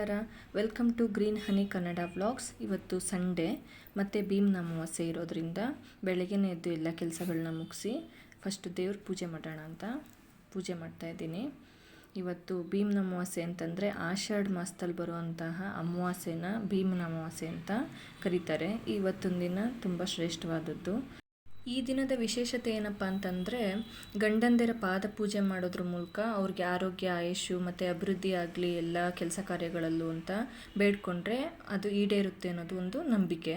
ನಮಸ್ಕಾರ. Welcome to green honey Kannada vlogs ಇವತ್ತು Sunday ಮತ್ತು ಭೀಮ್ನ ಅಮಾವಾಸ್ಯೆ ಇರೋದ್ರಿಂದ ಬೆಳಗ್ಗೆನೇ ಎದ್ದು ಎಲ್ಲ ಕೆಲಸಗಳನ್ನ ಮುಗಿಸಿ ಫಸ್ಟ್ ದೇವ್ರ ಪೂಜೆ ಮಾಡೋಣ ಅಂತ ಪೂಜೆ ಮಾಡ್ತಾ ಇದ್ದೀನಿ. ಇವತ್ತು ಭೀಮ್ನ ಅಮಾವಾಸ್ಯೆ ಅಂತಂದರೆ ಆಷಾಢ ಮಾಸದಲ್ಲಿ ಬರುವಂತಹ ಅಮಾವಾಸ್ಯೆನ ಭೀಮನ ಅಮಾವಾಸ್ಯೆ ಅಂತ ಕರೀತಾರೆ. ಇವತ್ತೊಂದು ದಿನ ತುಂಬ ಶ್ರೇಷ್ಠವಾದದ್ದು. ಈ ದಿನದ ವಿಶೇಷತೆ ಏನಪ್ಪ ಅಂತಂದರೆ, ಗಂಡಂದಿರ ಪಾದ ಪೂಜೆ ಮಾಡೋದ್ರ ಮೂಲಕ ಅವ್ರಿಗೆ ಆರೋಗ್ಯ ಆಯುಷು ಮತ್ತು ಅಭಿವೃದ್ಧಿ ಆಗಲಿ ಎಲ್ಲ ಕೆಲಸ ಕಾರ್ಯಗಳಲ್ಲೂ ಅಂತ ಬೇಡ್ಕೊಂಡ್ರೆ ಅದು ಈಡೇರುತ್ತೆ ಅನ್ನೋದು ಒಂದು ನಂಬಿಕೆ.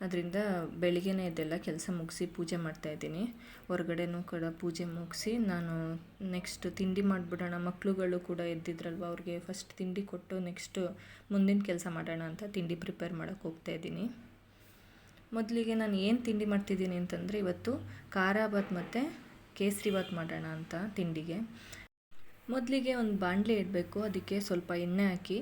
ಅದರಿಂದ ಬೆಳಿಗ್ಗೆನೇ ಇದೆಲ್ಲ ಕೆಲಸ ಮುಗಿಸಿ ಪೂಜೆ ಮಾಡ್ತಾ ಇದ್ದೀನಿ. ಹೊರಗಡೆನೂ ಕೂಡ ಪೂಜೆ ಮುಗಿಸಿ ನಾನು ನೆಕ್ಸ್ಟ್ ತಿಂಡಿ ಮಾಡಿಬಿಡೋಣ. ಮಕ್ಕಳುಗಳು ಕೂಡ ಎದ್ದಿದ್ರಲ್ವ, ಅವ್ರಿಗೆ ಫಸ್ಟ್ ತಿಂಡಿ ಕೊಟ್ಟು ನೆಕ್ಸ್ಟು ಮುಂದಿನ ಕೆಲಸ ಮಾಡೋಣ ಅಂತ ತಿಂಡಿ ಪ್ರಿಪೇರ್ ಮಾಡೋಕ್ಕೆ ಹೋಗ್ತಾಯಿದ್ದೀನಿ ಮೊದಲಿಗೆ ನಾನು ಏನು ತಿಂಡಿ ಮಾಡ್ತಿದ್ದೀನಿ ಅಂತಂದರೆ ಇವತ್ತು ಖಾರ ಭಾತ್ ಮತ್ತು ಕೇಸರಿ ಭಾತ್ ಮಾಡೋಣ ಅಂತ ತಿಂಡಿಗೆ. ಮೊದಲಿಗೆ ಒಂದು ಬಾಣಲೆ ಇಡಬೇಕು, ಅದಕ್ಕೆ ಸ್ವಲ್ಪ ಎಣ್ಣೆ ಹಾಕಿ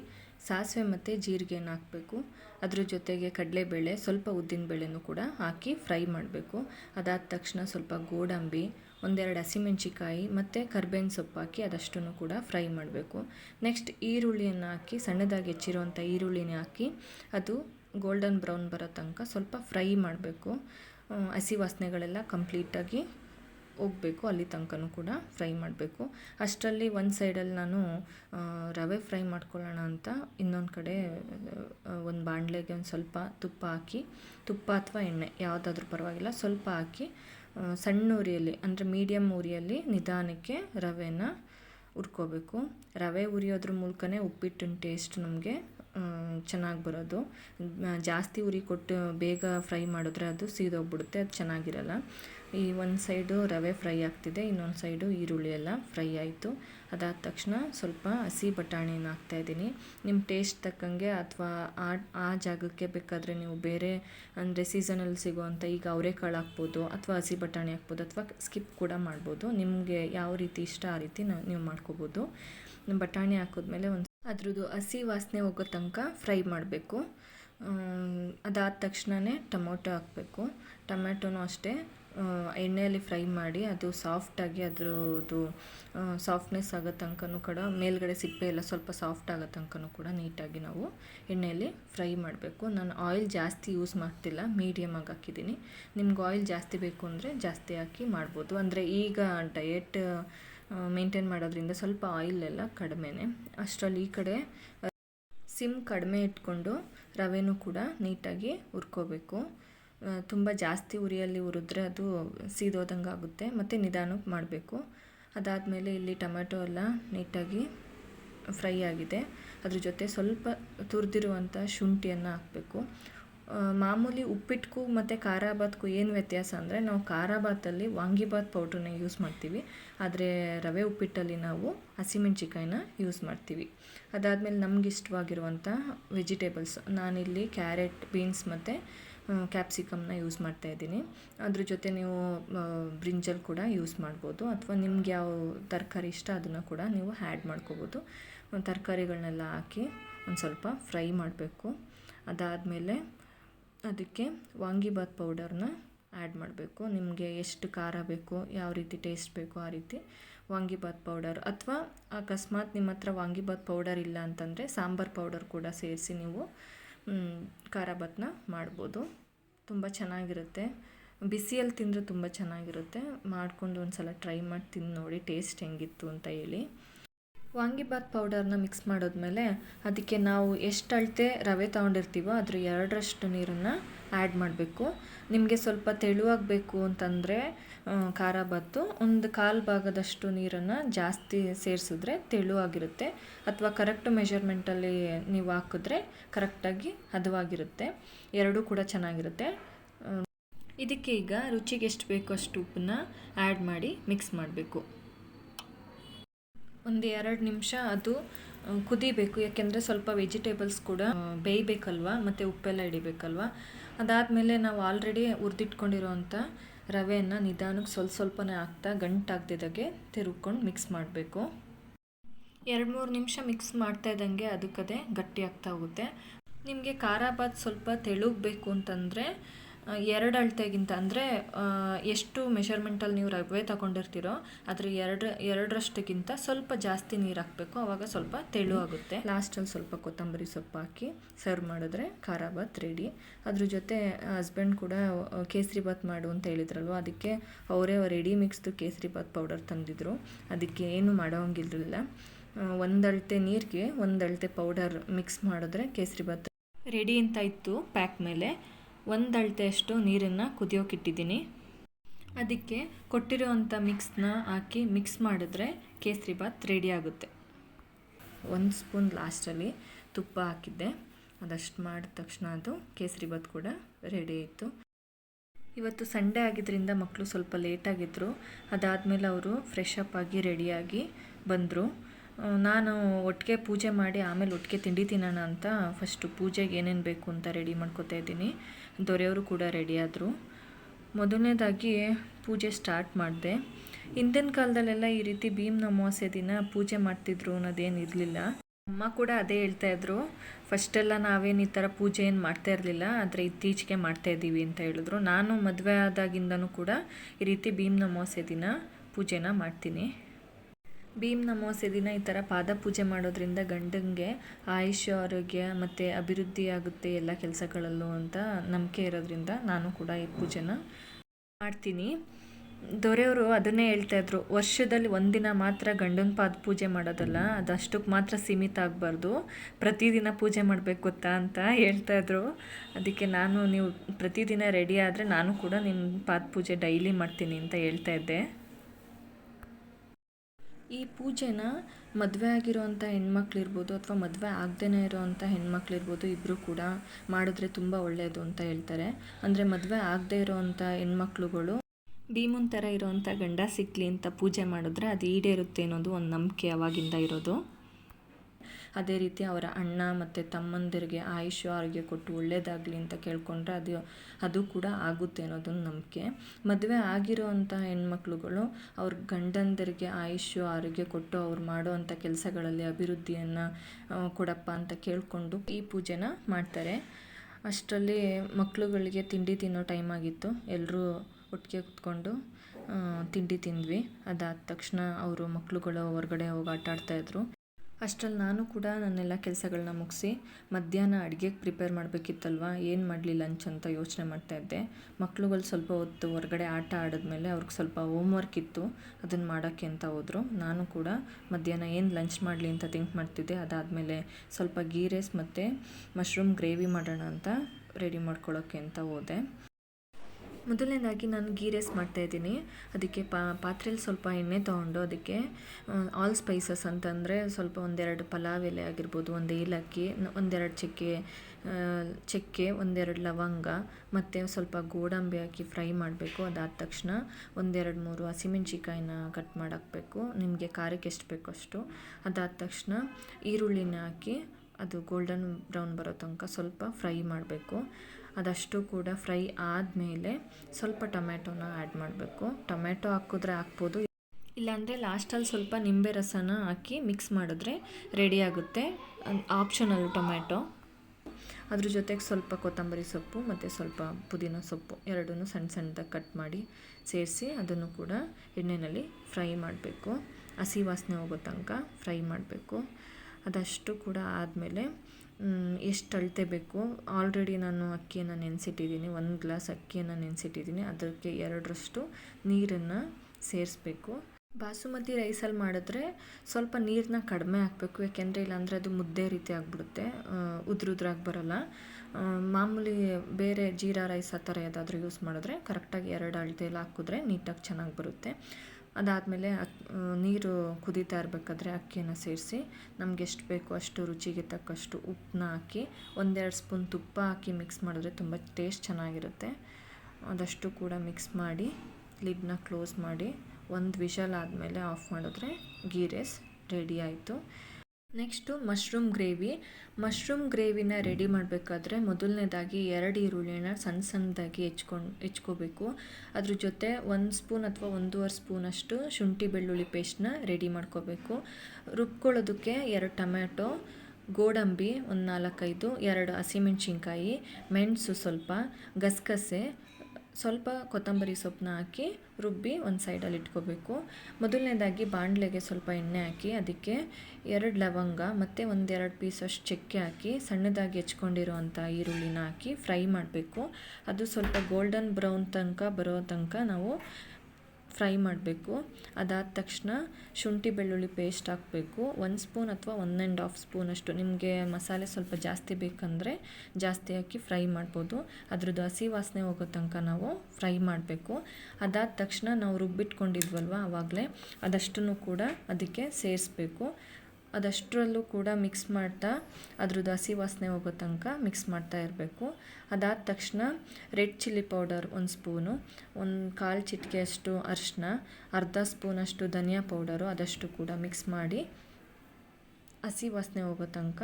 ಸಾಸಿವೆ ಮತ್ತು ಜೀರಿಗೆನ ಹಾಕಬೇಕು. ಅದ್ರ ಜೊತೆಗೆ ಕಡಲೆಬೇಳೆ, ಸ್ವಲ್ಪ ಉದ್ದಿನಬೇಳೆನೂ ಕೂಡ ಹಾಕಿ ಫ್ರೈ ಮಾಡಬೇಕು. ಅದಾದ ತಕ್ಷಣ ಸ್ವಲ್ಪ ಗೋಡಂಬಿ, ಒಂದೆರಡು ಹಸಿಮೆಣ್ಸಿಕಾಯಿ ಮತ್ತು ಕರ್ಬೇವಿನ ಸೊಪ್ಪು ಹಾಕಿ ಅದಷ್ಟನ್ನು ಕೂಡ ಫ್ರೈ ಮಾಡಬೇಕು. ನೆಕ್ಸ್ಟ್ ಈರುಳ್ಳಿಯನ್ನು ಹಾಕಿ ಸಣ್ಣದಾಗಿ ಹೆಚ್ಚಿರುವಂಥ ಈರುಳ್ಳಿನ ಹಾಕಿ ಅದು ಗೋಲ್ಡನ್ ಬ್ರೌನ್ ಬರೋ ತನಕ ಸ್ವಲ್ಪ ಫ್ರೈ ಮಾಡಬೇಕು. ಹಸಿ ವಾಸನೆಗಳೆಲ್ಲ ಕಂಪ್ಲೀಟಾಗಿ ಹೋಗಬೇಕು. ಅಲ್ಲಿ ತನಕನೂ ಕೂಡ ಫ್ರೈ ಮಾಡಬೇಕು. ಅಷ್ಟರಲ್ಲಿ ಒಂದು ಸೈಡಲ್ಲಿ ನಾನು ರವೆ ಫ್ರೈ ಮಾಡ್ಕೊಳ್ಳೋಣ ಅಂತ ಇನ್ನೊಂದು ಕಡೆ ಒಂದು ಬಾಣಲೆಗೆ ಒಂದು ಸ್ವಲ್ಪ ತುಪ್ಪ ಹಾಕಿ, ತುಪ್ಪ ಅಥವಾ ಎಣ್ಣೆ, ಯಾವುದಾದ್ರೂ ಪರವಾಗಿಲ್ಲ. ಸ್ವಲ್ಪ ಹಾಕಿ ಸಣ್ಣ ಉರಿಯಲ್ಲಿ, ಅಂದರೆ ಮೀಡಿಯಮ್ ಉರಿಯಲ್ಲಿ ನಿಧಾನಕ್ಕೆ ರವೆನ ಹುರ್ಕೋಬೇಕು. ರವೆ ಉರಿಯೋದ್ರ ಮೂಲಕನೇ ಉಪ್ಪಿಟ್ಟಿನ ಟೇಸ್ಟ್ ನಮಗೆ ಚೆನ್ನಾಗಿ ಬರೋದು. ಜಾಸ್ತಿ ಉರಿ ಕೊಟ್ಟು ಬೇಗ ಫ್ರೈ ಮಾಡಿದ್ರೆ ಅದು ಸೀದೋಗ್ಬಿಡುತ್ತೆ, ಅದು ಚೆನ್ನಾಗಿರಲ್ಲ. ಈ ಒಂದು ಸೈಡು ರವೆ ಫ್ರೈ ಆಗ್ತಿದೆ, ಇನ್ನೊಂದು ಸೈಡು ಈರುಳ್ಳಿ ಎಲ್ಲ ಫ್ರೈ ಆಯಿತು. ಅದಾದ ತಕ್ಷಣ ಸ್ವಲ್ಪ ಹಸಿ ಬಟಾಣಿನ ಹಾಕ್ತಾಯಿದ್ದೀನಿ ನಿಮ್ಮ ಟೇಸ್ಟ್ ತಕ್ಕಂಗೆ ಅಥವಾ ಆ ಆ ಜಾಗಕ್ಕೆ ಬೇಕಾದರೆ ನೀವು ಬೇರೆ, ಅಂದರೆ ಸೀಸನಲ್ಲಿ ಸಿಗುವಂಥ ಈಗ ಅವರೆಕಾಳು ಹಾಕ್ಬೋದು ಅಥವಾ ಹಸಿ ಬಟಾಣಿ ಹಾಕ್ಬೋದು ಅಥವಾ ಸ್ಕಿಪ್ ಕೂಡ ಮಾಡ್ಬೋದು. ನಿಮಗೆ ಯಾವ ರೀತಿ ಇಷ್ಟ ಆ ರೀತಿ ನೀವು ಮಾಡ್ಕೋಬೋದು. ಬಟಾಣಿ ಹಾಕಿದ್ಮೇಲೆ ಒಂದು ಅದ್ರದ್ದು ಹಸಿ ವಾಸನೆ ಹೋಗೋ ತನಕ ಫ್ರೈ ಮಾಡಬೇಕು. ಅದಾದ ತಕ್ಷಣವೇ ಟೊಮೊಟೊ ಹಾಕಬೇಕು. ಟೊಮೆಟೊನೂ ಅಷ್ಟೇ. ಎಣ್ಣೆಯಲ್ಲಿ ಫ್ರೈ ಮಾಡಿ ಅದು ಸಾಫ್ಟಾಗಿ ಅದರದು ಸಾಫ್ಟ್ನೆಸ್ ಆಗೋ ತನಕನೂ ಕೂಡ, ಮೇಲ್ಗಡೆ ಸಿಪ್ಪೆ ಎಲ್ಲ ಸ್ವಲ್ಪ ಸಾಫ್ಟ್ ಆಗೋ ತನಕನೂ ಕೂಡ ನೀಟಾಗಿ ನಾವು ಎಣ್ಣೆಯಲ್ಲಿ ಫ್ರೈ ಮಾಡಬೇಕು. ನಾನು ಆಯಿಲ್ ಜಾಸ್ತಿ ಯೂಸ್ ಮಾಡ್ತಿಲ್ಲ ಮೀಡಿಯಮಾಗಿ ಹಾಕಿದ್ದೀನಿ. ನಿಮ್ಗೆ ಆಯಿಲ್ ಜಾಸ್ತಿ ಬೇಕು ಅಂದರೆ ಜಾಸ್ತಿ ಹಾಕಿ ಮಾಡ್ಬೋದು. ಅಂದರೆ ಈಗ ಡಯೆಟ್ ಮೇಂಟೈನ್ ಮಾಡೋದ್ರಿಂದ ಸ್ವಲ್ಪ ಆಯಿಲ್ ಎಲ್ಲ ಕಡಿಮೆನೆ. ಅಷ್ಟರಲ್ಲಿ ಈ ಕಡೆ ಸಿಮ್ ಕಡಿಮೆ ಇಟ್ಕೊಂಡು ರವೆನೂ ಕೂಡ ನೀಟಾಗಿ ಹುರ್ಕೋಬೇಕು. ತುಂಬ ಜಾಸ್ತಿ ಉರಿಯಲ್ಲಿ ಹುರಿದ್ರೆ ಅದು ಸೀದೋದಂಗೆ ಆಗುತ್ತೆ, ಮತ್ತು ನಿಧಾನಕ್ಕೆ ಮಾಡಬೇಕು. ಅದಾದಮೇಲೆ ಇಲ್ಲಿ ಟೊಮೆಟೊ ಎಲ್ಲ ನೀಟಾಗಿ ಫ್ರೈ ಆಗಿದೆ. ಅದ್ರ ಜೊತೆ ಸ್ವಲ್ಪ ತುರಿದಿರುವಂಥ ಶುಂಠಿಯನ್ನು ಹಾಕಬೇಕು. ಮಾಮೂಲಿ ಉಪ್ಪಿಟ್ಟಿಗೂ ಮತ್ತು ಖಾರ ಏನು ವ್ಯತ್ಯಾಸ ಅಂದರೆ ನಾವು ಖಾರ ವಾಂಗಿಬಾತ್ ಪೌಡ್ರನ್ನ ಯೂಸ್ ಮಾಡ್ತೀವಿ. ಆದರೆ ರವೆ ಉಪ್ಪಿಟ್ಟಲ್ಲಿ ನಾವು ಹಸಿಮೆಣ್ಸಿಕಾಯಿನ ಯೂಸ್ ಮಾಡ್ತೀವಿ. ಅದಾದಮೇಲೆ ನಮ್ಗೆ ಇಷ್ಟವಾಗಿರುವಂಥ ವೆಜಿಟೇಬಲ್ಸ್ ನಾನಿಲ್ಲಿ ಕ್ಯಾರೆಟ್ ಬೀನ್ಸ್ ಮತ್ತು ಕ್ಯಾಪ್ಸಿಕಮ್ನ ಯೂಸ್ ಮಾಡ್ತಾ ಇದ್ದೀನಿ. ಅದ್ರ ಜೊತೆ ನೀವು ಬ್ರಿಂಜಲ್ ಕೂಡ ಯೂಸ್ ಮಾಡ್ಬೋದು. ಅಥವಾ ನಿಮ್ಗೆ ಯಾವ ತರಕಾರಿ ಇಷ್ಟ ಅದನ್ನು ಕೂಡ ನೀವು ಆ್ಯಡ್ ಮಾಡ್ಕೋಬೋದು. ತರಕಾರಿಗಳನ್ನೆಲ್ಲ ಹಾಕಿ ಒಂದು ಸ್ವಲ್ಪ ಫ್ರೈ ಮಾಡಬೇಕು. ಅದಾದಮೇಲೆ ಅದಕ್ಕೆ ವಾಂಗಿಬಾತ್ ಪೌಡರ್ನ ಆ್ಯಡ್ ಮಾಡಬೇಕು. ನಿಮಗೆ ಎಷ್ಟು ಖಾರ ಬೇಕು, ಯಾವ ರೀತಿ ಟೇಸ್ಟ್ ಬೇಕು ಆ ರೀತಿ ವಾಂಗಿಬಾತ್ ಪೌಡರ್. ಅಥವಾ ಅಕಸ್ಮಾತ್ ನಿಮ್ಮ ಹತ್ರ ವಾಂಗಿಬಾತ್ ಪೌಡರ್ ಇಲ್ಲ ಅಂತಂದರೆ ಸಾಂಬಾರು ಪೌಡರ್ ಕೂಡ ಸೇರಿಸಿ ನೀವು ಖಾರ ಭಾತನ್ನ ಮಾಡ್ಬೋದು. ತುಂಬ ಚೆನ್ನಾಗಿರುತ್ತೆ. ಬಿಸಿಯಲ್ಲಿ ತಿಂದರೆ ತುಂಬ ಚೆನ್ನಾಗಿರುತ್ತೆ. ಮಾಡಿಕೊಂಡು ಒಂದು ಸಲ ಟ್ರೈ ಮಾಡಿ ತಿಂದು ನೋಡಿ, ಟೇಸ್ಟ್ ಹೆಂಗಿತ್ತು ಅಂತ ಹೇಳಿ. ವಾಂಗಿಬಾತ್ ಪೌಡರ್ನ ಮಿಕ್ಸ್ ಮಾಡಿದ್ಮೇಲೆ ಅದಕ್ಕೆ ನಾವು ಎಷ್ಟು ಅಳತೆ ರವೆ ತೊಗೊಂಡಿರ್ತೀವೋ ಅದ್ರ ಎರಡರಷ್ಟು ನೀರನ್ನು ಆ್ಯಡ್ ಮಾಡಬೇಕು. ನಿಮಗೆ ಸ್ವಲ್ಪ ತೆಳುವಾಗಬೇಕು ಅಂತಂದರೆ ಖಾರ ಬಾತು ಒಂದು ಕಾಲು ಭಾಗದಷ್ಟು ನೀರನ್ನು ಜಾಸ್ತಿ ಸೇರಿಸಿದ್ರೆ ತೆಳುವಾಗಿರುತ್ತೆ. ಅಥವಾ ಕರೆಕ್ಟ್ ಮೆಷರ್ಮೆಂಟಲ್ಲಿ ನೀವು ಹಾಕಿದ್ರೆ ಕರೆಕ್ಟಾಗಿ ಹದವಾಗಿರುತ್ತೆ. ಎರಡೂ ಕೂಡ ಚೆನ್ನಾಗಿರುತ್ತೆ. ಇದಕ್ಕೆ ಈಗ ರುಚಿಗೆ ಎಷ್ಟು ಬೇಕೋ ಅಷ್ಟು ಉಪ್ಪನ್ನ ಆ್ಯಡ್ ಮಾಡಿ ಮಿಕ್ಸ್ ಮಾಡಬೇಕು. ಒಂದು ಎರಡು ನಿಮಿಷ ಅದು ಕುದಿಬೇಕು. ಯಾಕೆಂದರೆ ಸ್ವಲ್ಪ ವೆಜಿಟೇಬಲ್ಸ್ ಕೂಡ ಬೇಯಬೇಕಲ್ವ? ಮತ್ತು ಉಪ್ಪೆಲ್ಲ ಹಿಡಿಬೇಕಲ್ವ? ಅದಾದಮೇಲೆ ನಾವು ಆಲ್ರೆಡಿ ಹುರಿದಿಟ್ಕೊಂಡಿರೋವಂಥ ರವೆಯನ್ನು ನಿಧಾನಕ್ಕೆ ಸ್ವಲ್ಪ ಸ್ವಲ್ಪನೇ ಹಾಕ್ತಾ ಗಂಟಾಗ್ದಿದ್ದಾಗೆ ತಿರುಗ್ಕೊಂಡು ಮಿಕ್ಸ್ ಮಾಡಬೇಕು. ಎರಡು ಮೂರು ನಿಮಿಷ ಮಿಕ್ಸ್ ಮಾಡ್ತಾ ಇದ್ದಂಗೆ ಅದಕ್ಕದೇ ಗಟ್ಟಿ ಆಗ್ತಾ ಹೋಗುತ್ತೆ. ನಿಮಗೆ ಖಾರ ಬಾತ್ ಸ್ವಲ್ಪ ತೆಳುಗಬೇಕು ಅಂತಂದರೆ ಎರಡು ಅಳತೆಗಿಂತ ಅಂದರೆ ಎಷ್ಟು ಮೆಷರ್ಮೆಂಟಲ್ಲಿ ನೀವು ರವೆ ತಗೊಂಡಿರ್ತೀರೋ ಅದ್ರ ಎರಡು ಎರಡರಷ್ಟಕ್ಕಿಂತ ಸ್ವಲ್ಪ ಜಾಸ್ತಿ ನೀರು ಹಾಕಬೇಕು. ಆವಾಗ ಸ್ವಲ್ಪ ತೆಳು ಆಗುತ್ತೆ. ಲಾಸ್ಟಲ್ಲಿ ಸ್ವಲ್ಪ ಕೊತ್ತಂಬರಿ ಸೊಪ್ಪು ಹಾಕಿ ಸರ್ವ್ ಮಾಡಿದ್ರೆ ಖಾರ ಬಾತ್ ರೆಡಿ ಅದ್ರ ಜೊತೆ ಹಸ್ಬೆಂಡ್ ಕೂಡ ಕೇಸರಿ ಬಾತ್ ಮಾಡು ಅಂತ ಹೇಳಿದ್ರಲ್ವ ಅದಕ್ಕೆ ಅವರೇ ರೆಡಿ ಮಿಕ್ಸ್ದು ಕೇಸರಿ ಬಾತ್ ಪೌಡರ್ ತಂದಿದ್ರು. ಅದಕ್ಕೆ ಏನು ಮಾಡೋಂಗಿಲ್ಲ ಒಂದು ಅಳತೆ ನೀರಿಗೆ ಒಂದು ಅಳತೆ ಪೌಡರ್ ಮಿಕ್ಸ್ ಮಾಡಿದ್ರೆ ಕೇಸರಿ ಬಾತ್ ರೆಡಿ ಅಂತ ಇತ್ತು ಪ್ಯಾಕ್ ಮೇಲೆ. ಒಂದು ಅಳತೆಯಷ್ಟು ನೀರನ್ನು ಕುದಿಯೋಕ್ಕಿಟ್ಟಿದ್ದೀನಿ ಅದಕ್ಕೆ ಕೊಟ್ಟಿರೋವಂಥ ಮಿಕ್ಸ್ನ ಹಾಕಿ ಮಿಕ್ಸ್ ಮಾಡಿದ್ರೆ ಕೇಸರಿ ಬಾತ್ ರೆಡಿ ಆಗುತ್ತೆ. ಒಂದು ಸ್ಪೂನ್ ಲಾಸ್ಟಲ್ಲಿ ತುಪ್ಪ ಹಾಕಿದ್ದೆ. ಅದಷ್ಟು ಮಾಡಿದ ತಕ್ಷಣ ಅದು ಕೇಸರಿ ಬಾತ್ ಕೂಡ ರೆಡಿ ಆಯಿತು. ಇವತ್ತು ಸಂಡೇ ಆಗಿದ್ದರಿಂದ ಮಕ್ಕಳು ಸ್ವಲ್ಪ ಲೇಟಾಗಿದ್ದರು ಅದಾದಮೇಲೆ ಅವರು ಫ್ರೆಶ್ ಅಪ್ ಆಗಿ ರೆಡಿಯಾಗಿ ಬಂದರು. ನಾನು ಒಟ್ಟಿಗೆ ಪೂಜೆ ಮಾಡಿ ಆಮೇಲೆ ಒಟ್ಟಿಗೆ ತಿಂಡಿ ತಿನ್ನೋಣ ಅಂತ ಫಸ್ಟು ಪೂಜೆಗೆ ಏನೇನು ಬೇಕು ಅಂತ ರೆಡಿ ಮಾಡ್ಕೋತಾ ಇದ್ದೀನಿ. ದೊರೆಯವರು ಕೂಡ ರೆಡಿ ಮೊದಲನೇದಾಗಿ ಪೂಜೆ ಸ್ಟಾರ್ಟ್ ಮಾಡಿದೆ. ಹಿಂದಿನ ಕಾಲದಲ್ಲೆಲ್ಲ ಈ ರೀತಿ ಭೀಮ್ ಅಮಾವಾಸ್ಯೆ ದಿನ ಪೂಜೆ ಮಾಡ್ತಿದ್ರು ಅನ್ನೋದೇನು ಇರಲಿಲ್ಲ. ಅಮ್ಮ ಕೂಡ ಅದೇ ಹೇಳ್ತಾ ಇದ್ರು. ಫಸ್ಟೆಲ್ಲ ನಾವೇನು ಈ ಥರ ಪೂಜೆ ಏನು ಮಾಡ್ತಾ ಇರಲಿಲ್ಲ, ಆದರೆ ಇತ್ತೀಚೆಗೆ ಮಾಡ್ತಾ ಇದ್ದೀವಿ ಅಂತ ಹೇಳಿದ್ರು. ನಾನು ಮದುವೆ ಆದಾಗಿಂದನೂ ಕೂಡ ಈ ರೀತಿ ಭೀಮ್ ಅಮಾವಾಸ್ಯೆ ದಿನ ಪೂಜೆನ ಮಾಡ್ತೀನಿ. ಭೀಮ್ ಅಮಾವಾಸ್ಯೆ ದಿನ ಈ ಥರ ಪಾದ ಪೂಜೆ ಮಾಡೋದ್ರಿಂದ ಗಂಡನಿಗೆ ಆಯುಷ್ಯ, ಆರೋಗ್ಯ ಮತ್ತು ಅಭಿವೃದ್ಧಿ ಆಗುತ್ತೆ ಎಲ್ಲ ಕೆಲಸಗಳಲ್ಲೂ ಅಂತ ನಂಬಿಕೆ ಇರೋದ್ರಿಂದ ನಾನು ಕೂಡ ಈ ಪೂಜೆನ ಮಾಡ್ತೀನಿ. ದೊರೆಯವರು ಅದನ್ನೇ ಹೇಳ್ತಾ ಇದ್ರು, ವರ್ಷದಲ್ಲಿ ಒಂದಿನ ಮಾತ್ರ ಗಂಡನ ಪಾದ ಪೂಜೆ ಮಾಡೋದಲ್ಲ ಅದು ಅಷ್ಟಕ್ಕೆ ಮಾತ್ರ ಸೀಮಿತ ಆಗಬಾರ್ದು, ಪ್ರತಿದಿನ ಪೂಜೆ ಮಾಡಬೇಕು ಗೊತ್ತಾ ಅಂತ ಹೇಳ್ತಾ ಇದ್ರು. ಅದಕ್ಕೆ ನಾನು ನೀವು ಪ್ರತಿದಿನ ರೆಡಿ ಆದರೆ ನಾನು ಕೂಡ ನಿಮ್ಮ ಪಾದ ಪೂಜೆ ಡೈಲಿ ಮಾಡ್ತೀನಿ ಅಂತ ಹೇಳ್ತಾ ಇದ್ದೆ. ಈ ಪೂಜೆನ ಮದುವೆ ಆಗಿರೋವಂಥ ಹೆಣ್ಮಕ್ಳಿರ್ಬೋದು ಅಥವಾ ಮದುವೆ ಆಗದೇ ಇರೋವಂಥ ಹೆಣ್ಮಕ್ಳಿರ್ಬೋದು ಇಬ್ಬರು ಕೂಡ ಮಾಡಿದ್ರೆ ತುಂಬ ಒಳ್ಳೆಯದು ಅಂತ ಹೇಳ್ತಾರೆ. ಅಂದರೆ ಮದುವೆ ಆಗದೇ ಇರೋವಂಥ ಹೆಣ್ಮಕ್ಳುಗಳು ಭೀಮನ್ ಥರ ಇರೋವಂಥ ಗಂಡ ಸಿಕ್ಕಲಿ ಅಂತ ಪೂಜೆ ಮಾಡಿದ್ರೆ ಅದು ಈಡೇರುತ್ತೆ ಅನ್ನೋದು ಒಂದು ನಂಬಿಕೆ ಅವಾಗಿಂದ ಇರೋದು. ಅದೇ ರೀತಿ ಅವರ ಅಣ್ಣ ಮತ್ತು ತಮ್ಮಂದಿರಿಗೆ ಆಯುಷ್ಯ, ಆರೋಗ್ಯ ಕೊಟ್ಟು ಒಳ್ಳೇದಾಗಲಿ ಅಂತ ಕೇಳಿಕೊಂಡ್ರೆ ಅದು ಅದು ಕೂಡ ಆಗುತ್ತೆ ಅನ್ನೋದೊಂದು ನಂಬಿಕೆ. ಮದುವೆ ಆಗಿರೋವಂಥ ಹೆಣ್ಮಕ್ಳುಗಳು ಅವ್ರ ಗಂಡಂದರಿಗೆ ಆಯುಷ್ಯ, ಆರೋಗ್ಯ ಕೊಟ್ಟು ಅವ್ರು ಮಾಡೋವಂಥ ಕೆಲಸಗಳಲ್ಲಿ ಅಭಿವೃದ್ಧಿಯನ್ನು ಕೊಡಪ್ಪ ಅಂತ ಕೇಳಿಕೊಂಡು ಈ ಪೂಜೆನ ಮಾಡ್ತಾರೆ. ಅಷ್ಟರಲ್ಲಿ ಮಕ್ಕಳುಗಳಿಗೆ ತಿಂಡಿ ತಿನ್ನೋ ಟೈಮ್ ಆಗಿತ್ತು. ಎಲ್ಲರೂ ಒಟ್ಟಿಗೆ ಕುತ್ಕೊಂಡು ತಿಂಡಿ ತಿಂದ್ವಿ. ಅದಾದ ತಕ್ಷಣ ಅವರು ಮಕ್ಕಳುಗಳು ಹೊರಗಡೆ ಹೋಗಿ ಆಟ ಆಡ್ತಾಯಿದ್ರು ಅಷ್ಟರಲ್ಲಿ ನಾನು ಕೂಡ ನನ್ನೆಲ್ಲ ಕೆಲಸಗಳನ್ನ ಮುಗಿಸಿ ಮಧ್ಯಾಹ್ನ ಅಡುಗೆಗೆ ಪ್ರಿಪೇರ್ ಮಾಡಬೇಕಿತ್ತಲ್ವ, ಏನು ಮಾಡಲಿ ಲಂಚ್ ಅಂತ ಯೋಚನೆ ಮಾಡ್ತಾಯಿದ್ದೆ ಮಕ್ಳುಗಳು ಸ್ವಲ್ಪ ಹೊತ್ತು ಹೊರಗಡೆ ಆಟ ಆಡಿದ್ಮೇಲೆ ಅವ್ರಿಗೆ ಸ್ವಲ್ಪ ಹೋಮ್ವರ್ಕ್ ಇತ್ತು ಅದನ್ನು ಮಾಡೋಕ್ಕೆ ಅಂತ ಹೋದರು. ನಾನು ಕೂಡ ಮಧ್ಯಾಹ್ನ ಏನು ಲಂಚ್ ಮಾಡಲಿ ಅಂತ ಥಿಂಕ್ ಮಾಡ್ತಿದ್ದೆ, ಅದಾದಮೇಲೆ ಸ್ವಲ್ಪ ಗೀ ರೈಸ್ ಮತ್ತು ಮಶ್ರೂಮ್ ಗ್ರೇವಿ ಮಾಡೋಣ ಅಂತ ರೆಡಿ ಮಾಡ್ಕೊಳ್ಳೋಕ್ಕೆ ಅಂತ ಹೋದೆ. ಮೊದಲನೇದಾಗಿ ನಾನು ಗೀ ರೈಸ್ ಮಾಡ್ತಾಯಿದ್ದೀನಿ ಅದಕ್ಕೆ ಪಾತ್ರೆಯಲ್ಲಿ ಸ್ವಲ್ಪ ಎಣ್ಣೆ ತೊಗೊಂಡು ಅದಕ್ಕೆ ಆಲ್ ಸ್ಪೈಸಸ್ ಅಂತಂದರೆ ಸ್ವಲ್ಪ ಒಂದೆರಡು ಪಲಾವ್ ಎಲೆ ಆಗಿರ್ಬೋದು, ಒಂದು ಏಲಕ್ಕಿ ಒಂದೆರಡು ಚಕ್ಕೆ ಚಕ್ಕೆ, ಒಂದೆರಡು ಲವಂಗ, ಮತ್ತು ಸ್ವಲ್ಪ ಗೋಡಂಬಿ ಹಾಕಿ ಫ್ರೈ ಮಾಡಬೇಕು. ಅದಾದ ತಕ್ಷಣ ಒಂದೆರಡು ಮೂರು ಹಸಿಮೆಣ್ಸಿಕಾಯಿನ ಕಟ್ ಮಾಡಾಕಬೇಕು. ನಿಮಗೆ ಖಾರಕ್ಕೆ ಎಷ್ಟು ಬೇಕೋ ಅಷ್ಟು. ಅದಾದ ತಕ್ಷಣ ಈರುಳ್ಳಿನ ಹಾಕಿ ಅದು ಗೋಲ್ಡನ್ ಬ್ರೌನ್ ಬರೋ ತನಕ ಸ್ವಲ್ಪ ಫ್ರೈ ಮಾಡಬೇಕು. ಅದಷ್ಟು ಕೂಡ ಫ್ರೈ ಆದಮೇಲೆ ಸ್ವಲ್ಪ ಟೊಮೆಟೋನ ಆ್ಯಡ್ ಮಾಡಬೇಕು. ಟೊಮೆಟೊ ಹಾಕಿದ್ರೆ ಹಾಕ್ಬೋದು. ಇಲ್ಲಾಂದರೆ ಲಾಸ್ಟಲ್ಲಿ ಸ್ವಲ್ಪ ನಿಂಬೆ ರಸನ ಹಾಕಿ ಮಿಕ್ಸ್ ಮಾಡಿದ್ರೆ ರೆಡಿ ಆಗುತ್ತೆ. ಆಪ್ಷನಲ್ ಟೊಮೆಟೊ ಅದ್ರ ಜೊತೆಗೆ ಸ್ವಲ್ಪ ಕೊತ್ತಂಬರಿ ಸೊಪ್ಪು ಮತ್ತು ಸ್ವಲ್ಪ ಪುದೀನ ಸೊಪ್ಪು ಎರಡನ್ನೂ ಸಣ್ಣ ಸಣ್ಣದಾಗಿ ಕಟ್ ಮಾಡಿ ಸೇರಿಸಿ ಅದನ್ನು ಕೂಡ ಎಣ್ಣೆಯಲ್ಲಿ ಫ್ರೈ ಮಾಡಬೇಕು. ಹಸಿ ವಾಸನೆ ಹೋಗೋ ತನಕ ಫ್ರೈ ಮಾಡಬೇಕು. ಅದಷ್ಟು ಕೂಡ ಆದಮೇಲೆ ಎಷ್ಟು ಅಳತೆ ಬೇಕು? ಆಲ್ರೆಡಿ ನಾನು ಅಕ್ಕಿಯನ್ನು ನೆನೆಸಿಟ್ಟಿದ್ದೀನಿ. ಒಂದು ಗ್ಲಾಸ್ ಅಕ್ಕಿಯನ್ನು ನೆನೆಸಿಟ್ಟಿದ್ದೀನಿ. ಅದಕ್ಕೆ ಎರಡರಷ್ಟು ನೀರನ್ನು ಸೇರಿಸ್ಬೇಕು. ಬಾಸುಮತಿ ರೈಸಲ್ಲಿ ಮಾಡಿದ್ರೆ ಸ್ವಲ್ಪ ನೀರನ್ನ ಕಡಿಮೆ ಹಾಕಬೇಕು. ಯಾಕೆಂದರೆ ಇಲ್ಲಾಂದರೆ ಅದು ಮುದ್ದೆ ರೀತಿ ಆಗಿಬಿಡುತ್ತೆ. ಉದ್ರುದ್ರಾಗಿ ಬರೋಲ್ಲ. ಮಾಮೂಲಿ ಬೇರೆ ಜೀರಾ ರೈಸ್ ಆ ಥರ ಯಾವುದಾದ್ರೂ ಯೂಸ್ ಮಾಡಿದ್ರೆ ಕರೆಕ್ಟಾಗಿ ಎರಡು ಅಳತೆಯಲ್ಲಿ ಹಾಕಿದ್ರೆ ನೀಟಾಗಿ ಚೆನ್ನಾಗಿ ಬರುತ್ತೆ. ಅದಾದಮೇಲೆ ನೀರು ಕುದೀತಾ ಇರಬೇಕಾದ್ರೆ ಅಕ್ಕಿಯನ್ನು ಸೇರಿಸಿ ನಮ್ಗೆ ಎಷ್ಟು ಬೇಕೋ ಅಷ್ಟು ರುಚಿಗೆ ತಕ್ಕಷ್ಟು ಉಪ್ಪನ್ನ ಹಾಕಿ ಒಂದೆರಡು ಸ್ಪೂನ್ ತುಪ್ಪ ಹಾಕಿ ಮಿಕ್ಸ್ ಮಾಡಿದ್ರೆ ತುಂಬ ಟೇಸ್ಟ್ ಚೆನ್ನಾಗಿರುತ್ತೆ. ಅದಷ್ಟು ಕೂಡ ಮಿಕ್ಸ್ ಮಾಡಿ ಲಿಡ್ನ ಕ್ಲೋಸ್ ಮಾಡಿ ಒಂದು ವಿಷಲ್ ಆದಮೇಲೆ ಆಫ್ ಮಾಡಿದ್ರೆ ಗೀ ರೈಸ್ ರೆಡಿ ಆಯಿತು. ನೆಕ್ಸ್ಟು ಮಶ್ರೂಮ್ ಗ್ರೇವಿ ಮಶ್ರೂಮ್ ಗ್ರೇವಿನ ರೆಡಿ ಮಾಡಬೇಕಾದ್ರೆ ಮೊದಲನೇದಾಗಿ ಎರಡು ಈರುಳ್ಳಿನ ಸಣ್ಣ ಸಣ್ಣದಾಗಿ ಹೆಚ್ಕೊಂಡು, ಹೆಚ್ಕೋಬೇಕು. ಅದ್ರ ಜೊತೆ ಒಂದು ಸ್ಪೂನ್ ಅಥವಾ ಒಂದೂವರೆ ಸ್ಪೂನಷ್ಟು ಶುಂಠಿ ಬೆಳ್ಳುಳ್ಳಿ ಪೇಸ್ಟ್ನ ರೆಡಿ ಮಾಡ್ಕೋಬೇಕು. ರುಬ್ಕೊಳ್ಳೋದಕ್ಕೆ ಎರಡು ಟೊಮ್ಯಾಟೊ, ಗೋಡಂಬಿ ಒಂದು ನಾಲ್ಕೈದು, ಎರಡು ಹಸಿಮೆಣ್ಸಿನ್ಕಾಯಿ, ಮೆಣಸು ಸ್ವಲ್ಪ, ಗಸಗಸೆ ಸ್ವಲ್ಪ ಕೊತ್ತಂಬರಿ ಸೊಪ್ಪನ್ನ ಹಾಕಿ ರುಬ್ಬಿ ಒಂದು ಸೈಡಲ್ಲಿ ಇಟ್ಕೋಬೇಕು. ಮೊದಲನೇದಾಗಿ ಬಾಣಲೆಗೆ ಸ್ವಲ್ಪ ಎಣ್ಣೆ ಹಾಕಿ ಅದಕ್ಕೆ ಎರಡು ಲವಂಗ ಮತ್ತು ಒಂದೆರಡು ಪೀಸಷ್ಟು ಚಕ್ಕೆ ಹಾಕಿ ಸಣ್ಣದಾಗಿ ಹೆಚ್ಕೊಂಡಿರೋವಂಥ ಈರುಳ್ಳಿನ ಹಾಕಿ ಫ್ರೈ ಮಾಡಬೇಕು. ಅದು ಸ್ವಲ್ಪ ಗೋಲ್ಡನ್ ಬ್ರೌನ್ ತನಕ ಬರೋ ತನಕ ನಾವು ಫ್ರೈ ಮಾಡಬೇಕು. ಅದಾದ ತಕ್ಷಣ ಶುಂಠಿ ಬೆಳ್ಳುಳ್ಳಿ ಪೇಸ್ಟ್ ಹಾಕಬೇಕು. ಒಂದು ಸ್ಪೂನ್ ಅಥವಾ ಒನ್ ಆ್ಯಂಡ್ ಹಾಫ್ ಸ್ಪೂನಷ್ಟು ನಿಮಗೆ ಮಸಾಲೆ ಸ್ವಲ್ಪ ಜಾಸ್ತಿ ಬೇಕಂದರೆ ಜಾಸ್ತಿ ಹಾಕಿ ಫ್ರೈ ಮಾಡ್ಬೋದು. ಅದ್ರದ್ದು ಹಸಿ ವಾಸನೆ ಹೋಗೋ ತನಕ ನಾವು ಫ್ರೈ ಮಾಡಬೇಕು. ಅದಾದ ತಕ್ಷಣ ನಾವು ರುಬ್ಬಿಟ್ಕೊಂಡಿದ್ವಲ್ವ ಆವಾಗಲೇ, ಅದಷ್ಟನ್ನು ಕೂಡ ಅದಕ್ಕೆ ಸೇರಿಸ್ಬೇಕು. ಅದಷ್ಟರಲ್ಲೂ ಕೂಡ ಮಿಕ್ಸ್ ಮಾಡ್ತಾ ಅದ್ರದ್ದು ಹಸಿ ವಾಸನೆ ಹೋಗೋ ತನಕ ಮಿಕ್ಸ್ ಮಾಡ್ತಾ ಇರಬೇಕು. ಅದಾದ ತಕ್ಷಣ ರೆಡ್ ಚಿಲ್ಲಿ ಪೌಡರ್ ಒಂದು ಸ್ಪೂನು ಒಂದು ಕಾಲು ಚಿಟಿಕೆಯಷ್ಟು ಅರಿಶಿನ ಅರ್ಧ ಸ್ಪೂನಷ್ಟು ಧನಿಯಾ ಪೌಡರು ಅದಷ್ಟು ಕೂಡ ಮಿಕ್ಸ್ ಮಾಡಿ ಹಸಿ ವಾಸನೆ ಹೋಗೋ ತನಕ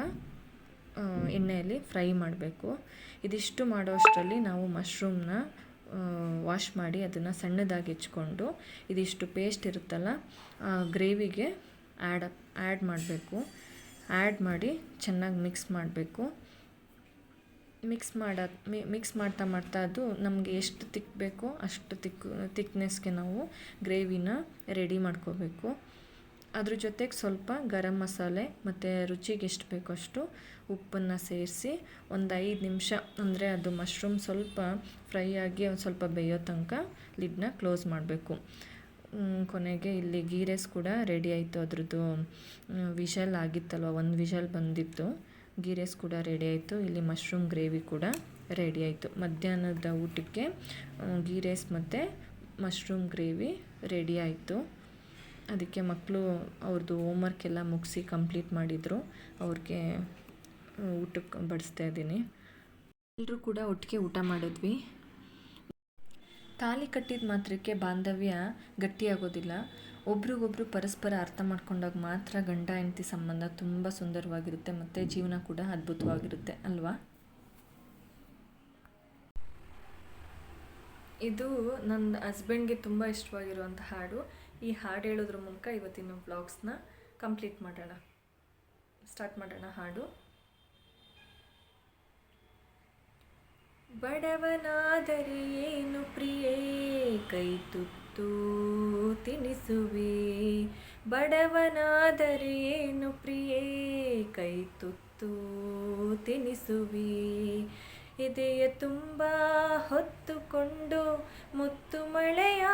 ಎಣ್ಣೆಯಲ್ಲಿ ಫ್ರೈ ಮಾಡಬೇಕು. ಇದಿಷ್ಟು ಮಾಡೋಷ್ಟರಲ್ಲಿ ನಾವು ಮಶ್ರೂಮ್ನ ವಾಶ್ ಮಾಡಿ ಅದನ್ನು ಸಣ್ಣದಾಗಿ ಹೆಚ್ಕೊಂಡು ಇದಿಷ್ಟು ಪೇಸ್ಟ್ ಇರುತ್ತಲ್ಲ ಗ್ರೇವಿಗೆ ಆ್ಯಡ್ ಆ್ಯಡ್ ಮಾಡಬೇಕು. ಆ್ಯಡ್ ಮಾಡಿ ಚೆನ್ನಾಗಿ ಮಿಕ್ಸ್ ಮಾಡಬೇಕು. ಮಿಕ್ಸ್ ಮಾಡ ಮಿಕ್ಸ್ ಮಾಡ್ತಾ ಮಾಡ್ತಾ ಅದು ನಮಗೆ ಎಷ್ಟು ತಿಕ್ ಬೇಕೋ ಅಷ್ಟು ತಿಕ್, ತಿಕ್ನೆಸ್ಗೆ ನಾವು ಗ್ರೇವಿನ ರೆಡಿ ಮಾಡ್ಕೋಬೇಕು. ಅದ್ರ ಜೊತೆಗೆ ಸ್ವಲ್ಪ ಗರಂ ಮಸಾಲೆ ಮತ್ತು ರುಚಿಗೆ ಎಷ್ಟು ಬೇಕೋ ಅಷ್ಟು ಉಪ್ಪನ್ನು ಸೇರಿಸಿ ಒಂದು ಐದು ನಿಮಿಷ ಅಂದರೆ ಅದು ಮಶ್ರೂಮ್ ಸ್ವಲ್ಪ ಫ್ರೈ ಆಗಿ ಒಂದು ಸ್ವಲ್ಪ ಬೇಯೋ ತನಕ ಲಿಡ್ನ ಕ್ಲೋಸ್ ಮಾಡಬೇಕು. ಕೊನೆಗೆ ಇಲ್ಲಿ ಗೀ ರೈಸ್ ಕೂಡ ರೆಡಿ ಆಯಿತು. ಅದ್ರದ್ದು ವಿಷಲ್ ಆಗಿತ್ತಲ್ವ? ಒಂದು ವಿಷಲ್ ಬಂದಿತ್ತು. ಗೀ ರೈಸ್ ಕೂಡ ರೆಡಿ ಆಯಿತು. ಇಲ್ಲಿ ಮಶ್ರೂಮ್ ಗ್ರೇವಿ ಕೂಡ ರೆಡಿ ಆಯಿತು. ಮಧ್ಯಾಹ್ನದ ಊಟಕ್ಕೆ ಗೀ ರೈಸ್ ಮತ್ತು ಮಶ್ರೂಮ್ ಗ್ರೇವಿ ರೆಡಿ ಆಯಿತು. ಅದಕ್ಕೆ ಮಕ್ಕಳು ಅವ್ರದ್ದು ಹೋಮ್ವರ್ಕ್ ಎಲ್ಲ ಮುಗಿಸಿ ಕಂಪ್ಲೀಟ್ ಮಾಡಿದರು. ಅವ್ರಿಗೆ ಊಟಕ್ಕೆ ಬಡಿಸ್ತಾ ಇದ್ದೀನಿ. ಎಲ್ಲರೂ ಕೂಡ ಒಟ್ಟಿಗೆ ಊಟ ಮಾಡಿದ್ವಿ. ತಾಲಿ ಕಟ್ಟಿದ ಮಾತ್ರಕ್ಕೆ ಬಾಂಧವ್ಯ ಗಟ್ಟಿಯಾಗೋದಿಲ್ಲ. ಒಬ್ರಿಗೊಬ್ರು ಪರಸ್ಪರ ಅರ್ಥ ಮಾಡ್ಕೊಂಡಾಗ ಮಾತ್ರ ಗಂಡ, ಹೆಂಡತಿ ಸಂಬಂಧ ತುಂಬ ಸುಂದರವಾಗಿರುತ್ತೆ ಮತ್ತು ಜೀವನ ಕೂಡ ಅದ್ಭುತವಾಗಿರುತ್ತೆ, ಅಲ್ವಾ? ಇದು ನನ್ನ ಹಸ್ಬೆಂಡ್ಗೆ ತುಂಬ ಇಷ್ಟವಾಗಿರುವಂಥ ಹಾಡು. ಈ ಹಾಡು ಹೇಳೋದ್ರ ಮೂಲಕ ಇವತ್ತಿನ ಬ್ಲಾಗ್ಸ್ನ ಕಂಪ್ಲೀಟ್ ಮಾಡೋಣ. ಸ್ಟಾರ್ಟ್ ಮಾಡೋಣ ಹಾಡು. ಬಡವನಾದರೆ ಏನು ಪ್ರಿಯೇ? ಕೈ ತುತ್ತು ತಿನಿಸುವೆ. ಬಡವನಾದರೆ ಏನು ಪ್ರಿಯೇ? ಕೈ ತುತ್ತು ತಿನಿಸುವೆ. ಎದೆಯ ತುಂಬ ಹೊತ್ತುಕೊಂಡು ಮುತ್ತು ಮಳೆಯ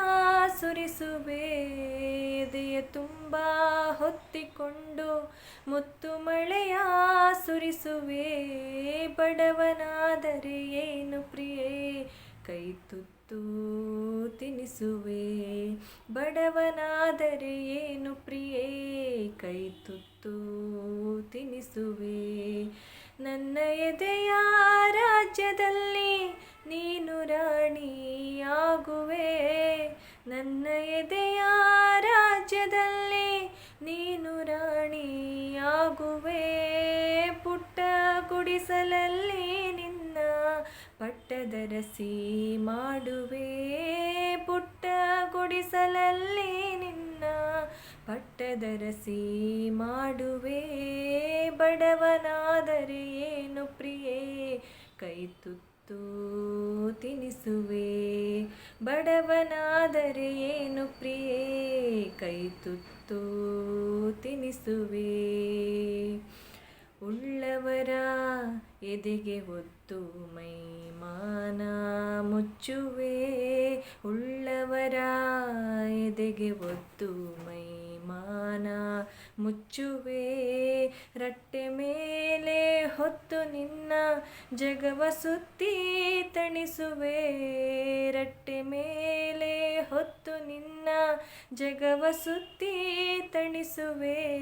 ಸುರಿಸುವೆ. ಎದೆಯ ತುಂಬ ಹೊತ್ತಿಕೊಂಡು ಮುತ್ತು ಮಳೆಯ ಸುರಿಸುವೆ. ಬಡವನಾದರೆ ಏನು ಪ್ರಿಯೇ? ಕೈ ತುತ್ತು ತಿನಿಸುವೆ. ಬಡವನಾದರೆ ಏನು ಪ್ರಿಯೇ? ಕೈ ತುತ್ತು ತಿನಿಸುವೆ. ನನ್ನ ಎದೆಯ ರಾಜ್ಯದಲ್ಲಿ ನೀನು ರಾಣಿಯಾಗುವೆ. ನನ್ನ ಎದೆಯ ಗುಡಿಸಲಲ್ಲಿ ನಿನ್ನ ಪಟ್ಟದರಸಿ ಮಾಡುವೆ. ಪುಟ್ಟ ಗುಡಿಸಲಲ್ಲಿ ನಿನ್ನ ಪಟ್ಟದರಸಿ ಮಾಡುವೆ. ಬಡವನಾದರೆ ಏನು ಪ್ರಿಯೇ? ಕೈ ತುತ್ತು ತಿನಿಸುವೆ. ಬಡವನಾದರೆ ಏನು ಪ್ರಿಯೇ? ಕೈ ತುತ್ತು ತಿನಿಸುವೆ. ಉಳ್ಳವರ ಎದೆಗೆ ಒತ್ತು ಮೈಮಾನ ಮುಚ್ಚುವೆ. ಉಳ್ಳವರ ಎದೆಗೆ ಒತ್ತು ಮೈಮಾನ ಮುಚ್ಚುವೆ. ರಟ್ಟೆ ಮೇಲೆ ಹೊತ್ತು ನಿನ್ನ ಜಗವ ಸುತ್ತಿ ತಣಿಸುವೆ. ರಟ್ಟೆ ಮೇಲೆ ಹೊತ್ತು ನಿನ್ನ ಜಗವ ಸುತ್ತಿ ತಣಿಸುವೆ.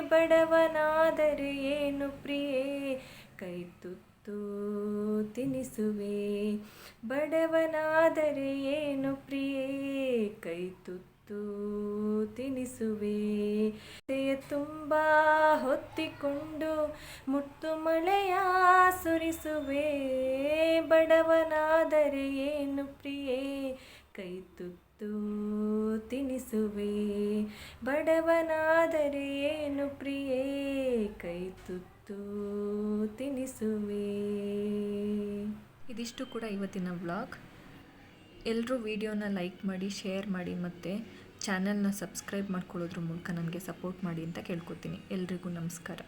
ಬಡವನಾದರೆ ಏನು ಪ್ರಿಯೇ? ಕೈ ತುತ್ತು ತಿನಿಸುವೆ. ಬಡವನಾದರೆ ಏನು ಪ್ರಿಯೇ? ಕೈ ತುತ್ತು ತಿನಿಸುವೆ ತುಂಬ ಹೊತ್ತಿಕೊಂಡು ಮುಟ್ಟು ಮಳೆಯ ಸುರಿಸುವೆ. ಬಡವನಾದರೆ ಏನು ಪ್ರಿಯೇ? ಕೈ ತುತ್ತು ತಿನಿಸುವೆ. ಬಡವನಾದರೆ ಏನು ಪ್ರಿಯೇ? ಕೈ ತುತ್ತು ತಿನಿಸುವೆ. ಇದಿಷ್ಟು ಕೂಡ ಇವತ್ತಿನ ವ್ಲಾಗ್. ಎಲ್ಲರೂ ವಿಡಿಯೋನ ಲೈಕ್ ಮಾಡಿ, ಶೇರ್ ಮಾಡಿ ಮತ್ತು ಚಾನಲ್ನ ಸಬ್ಸ್ಕ್ರೈಬ್ ಮಾಡ್ಕೊಳ್ಳೋದ್ರ ಮೂಲಕ ನನಗೆ ಸಪೋರ್ಟ್ ಮಾಡಿ ಅಂತ ಕೇಳ್ಕೊತೀನಿ. ಎಲ್ರಿಗೂ ನಮಸ್ಕಾರ.